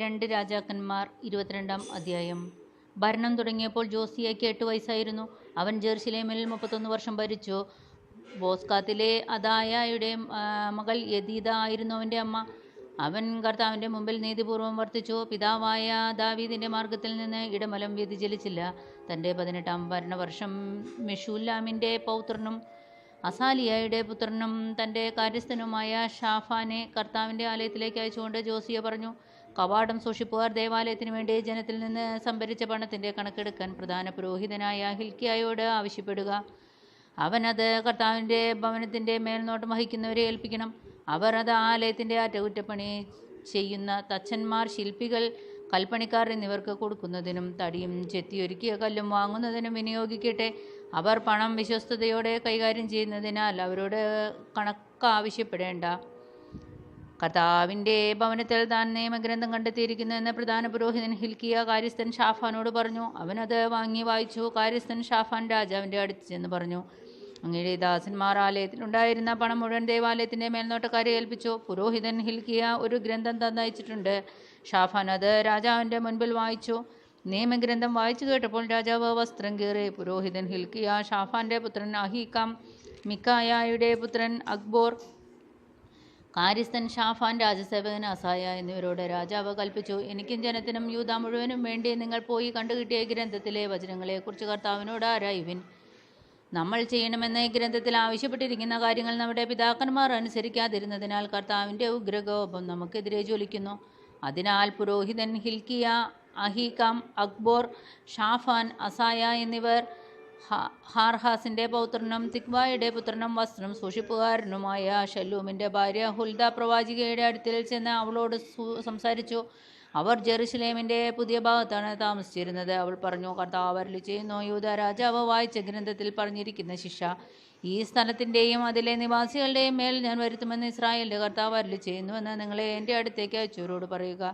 രണ്ട് രാജാക്കന്മാർ ഇരുപത്തിരണ്ടാം അധ്യായം. ഭരണം തുടങ്ങിയപ്പോൾ ജോസിയയ്ക്ക് എട്ട് വയസ്സായിരുന്നു. അവൻ ജെറുസലേമിൽ മുപ്പത്തൊന്ന് വർഷം ഭരിച്ചു. ബോസ്കാത്തിലെ അദായയുടെ മകൾ യദീദ ആയിരുന്നു അവന്റെ അമ്മ. അവൻ കർത്താവിന്റെ മുമ്പിൽ നീതിപൂർവം വർത്തിച്ചു. പിതാവായ ദാവീദിന്റെ മാർഗത്തിൽ നിന്ന് ഇടമലം വ്യതിചലിച്ചില്ല. തന്റെ പതിനെട്ടാം ഭരണവർഷം മെഷൂലാമിന്റെ പൗത്രനും അസാലിയയുടെ പുത്രനും തന്റെ കാര്യസ്ഥനുമായ ഷാഫാനെ കർത്താവിന്റെ ആലയത്തിലേക്ക് അയച്ചുകൊണ്ട് ജോസിയ പറഞ്ഞു കവാടം സൂക്ഷിപ്പുകാർ ദേവാലയത്തിന് വേണ്ടി ജനത്തിൽ നിന്ന് സംഭരിച്ച പണത്തിന്റെ കണക്കെടുക്കാൻ പ്രധാന പുരോഹിതനായ ഹിൽക്കിയായോട് ആവശ്യപ്പെടുക. അവനത് കർത്താവിന്റെ ഭവനത്തിന്റെ മേൽനോട്ടം വഹിക്കുന്നവരെ ഏൽപ്പിക്കണം. അവർ അത് ആലയത്തിന്റെ അറ്റകുറ്റപ്പണി ചെയ്യുന്ന തച്ചന്മാർ ശില്പികൾ കൽപ്പണിക്കാർ എന്നിവർക്ക് കൊടുക്കുന്നതിനും തടിയും ചെത്തിയൊരുക്കിയ കല്ലും വാങ്ങുന്നതിനും വിനിയോഗിക്കട്ടെ. അവർ പണം വിശ്വസ്തയോടെ കൈകാര്യം ചെയ്യുന്നതിനാൽ അവരോട് കണക്ക് ആവശ്യപ്പെടേണ്ട കർത്താവിന്റെ ഭവനത്തിൽ താൻ നിയമഗ്രന്ഥം കണ്ടെത്തിയിരിക്കുന്നു എന്ന് പ്രധാന പുരോഹിതൻ ഹിൽക്കിയ കാര്യസ്ഥൻ ഷാഫാനോട് പറഞ്ഞു. അവനത് വാങ്ങി വായിച്ചു. കാര്യസ്ഥൻ ഷാഫാൻ രാജാവിന്റെ അടുത്ത് ചെന്ന് പറഞ്ഞു. അങ്ങയുടെ ദാസന്മാർ ആലയത്തിലുണ്ടായിരുന്ന പണം മുഴുവൻ ദേവാലയത്തിന്റെ മേൽനോട്ടക്കാരെ ഏൽപ്പിച്ചു. പുരോഹിതൻ ഹിൽക്കിയ ഒരു ഗ്രന്ഥം തന്നയച്ചിട്ടുണ്ട്. ഷാഫാൻ അത് രാജാവിന്റെ മുൻപിൽ വായിച്ചു. നിയമഗ്രന്ഥം വായിച്ചു കേട്ടപ്പോൾ രാജാവ് വസ്ത്രം കീറി. പുരോഹിതൻ ഹിൽക്കിയ ഷാഫാന്റെ പുത്രൻ അഹീക്കാം മിക്കായയുടെ പുത്രൻ അക്ബോർ കാര്യസ്ഥൻ ഷാഫാൻ രാജസേവകൻ അസായ എന്നിവരോട് രാജാവ് കൽപ്പിച്ചു. എനിക്കും ജനത്തിനും യൂത മുഴുവനും വേണ്ടി നിങ്ങൾ പോയി കണ്ടുകിട്ടിയ കിട്ടിയ ഗ്രന്ഥത്തിലെ വചനങ്ങളെക്കുറിച്ച് കർത്താവിനോട് ആരായുവിൻ നമ്മൾ ചെയ്യണമെന്ന് ഗ്രന്ഥത്തിൽ ആവശ്യപ്പെട്ടിരിക്കുന്ന കാര്യങ്ങൾ നമ്മുടെ പിതാക്കന്മാർ അനുസരിക്കാതിരുന്നതിനാൽ കർത്താവിന്റെ ഉഗ്രകോപം നമുക്കെതിരെ ജ്വലിക്കുന്നു. അതിനാൽ പുരോഹിതൻ ഹിൽക്കിയ അഹീകാം അക്ബോർ ഷാഫാൻ അസായ എന്നിവർ ഹാർഹാസിന്റെ പൗത്രനും തിക്വായുടെ പുത്രനും വസ്ത്രം സൂക്ഷിപ്പുകാരനുമായ ഷല്ലൂമിന്റെ ഭാര്യ ഹുൽദ പ്രവാചികയുടെ അടുത്തിൽ ചെന്ന് അവളോട് സംസാരിച്ചു. അവർ ജെറുസലേമിന്റെ പുതിയ ഭാഗത്താണ് താമസിച്ചിരുന്നത്. അവൾ പറഞ്ഞു കർത്താവ് അരളി ചെയ്യുന്നു യൂത രാജാവ് വായിച്ച ഗ്രന്ഥത്തിൽ പറഞ്ഞിരിക്കുന്ന ശിക്ഷ. ഈ സ്ഥലത്തിന്റെയും അതിലെ നിവാസികളുടെയും മേൽ ഞാൻ വരുത്തുമെന്ന് ഇസ്രായേലിന്റെ കർത്താവ് അരളി ചെയ്യുന്നുവെന്ന് നിങ്ങളെ എന്റെ അടുത്തേക്ക് അയച്ചവരോട് പറയുക.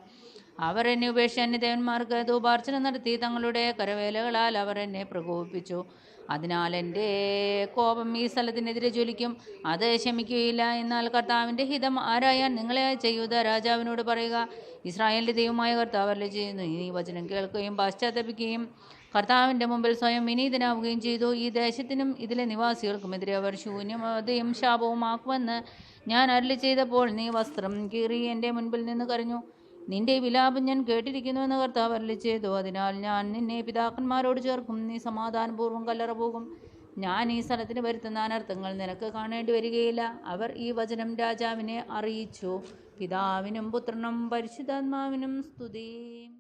അവർ എന്നെ ഉപേക്ഷിച്ച് അന്യദേവന്മാർക്ക് ധൂപാർച്ചന നടത്തി തങ്ങളുടെ കരവേലകളാൽ അവർ എന്നെ പ്രകോപിപ്പിച്ചു. അതിനാൽ എന്റെ കോപം ഈ സ്ഥലത്തിനെതിരെ ജ്വലിക്കും. അത് ശമിക്കുകയില്ല എന്നാൽ കർത്താവിന്റെ ഹിതം ആരായാൻ നിങ്ങളെ ചെയ്യുക രാജാവിനോട് പറയുക. ഇസ്രായേലിന്റെ ദൈവമായ കർത്താവല്ലേ ചെയ്യുന്നു. ഈ വചനം കേൾക്കുകയും പാശ്ചാത്തപിക്കുകയും കർത്താവിന്റെ മുമ്പിൽ സ്വയം വിനീതനാവുകയും ചെയ്തു. ഈ ദേശത്തിനും ഇതിലെ നിവാസികൾക്കുമെതിരെ അവർ ശൂന്യമതയും ശാപവുമാക്കുമെന്ന് ഞാൻ അരളി ചെയ്തപ്പോൾ നീ വസ്ത്രം കീറി എന്റെ മുൻപിൽ നിന്ന് കരഞ്ഞു. നിന്റെ വിലാപം ഞാൻ കേട്ടിരിക്കുന്നുവെന്ന് കർത്താവ് അരളി ചെയ്തു. അതിനാൽ ഞാൻ നിന്നെ പിതാക്കന്മാരോട് ചേർക്കും. നീ സമാധാനപൂർവം കല്ലറ പോകും. ഞാൻ ഈ സ്ഥലത്തിന് വരുത്തുന്ന അനർത്ഥങ്ങൾ നിനക്ക് കാണേണ്ടി വരികയില്ല. അവർ ഈ വചനം രാജാവിനെ അറിയിച്ചു. പിതാവിനും പുത്രനും പരിശുദ്ധാത്മാവിനും സ്തുതി.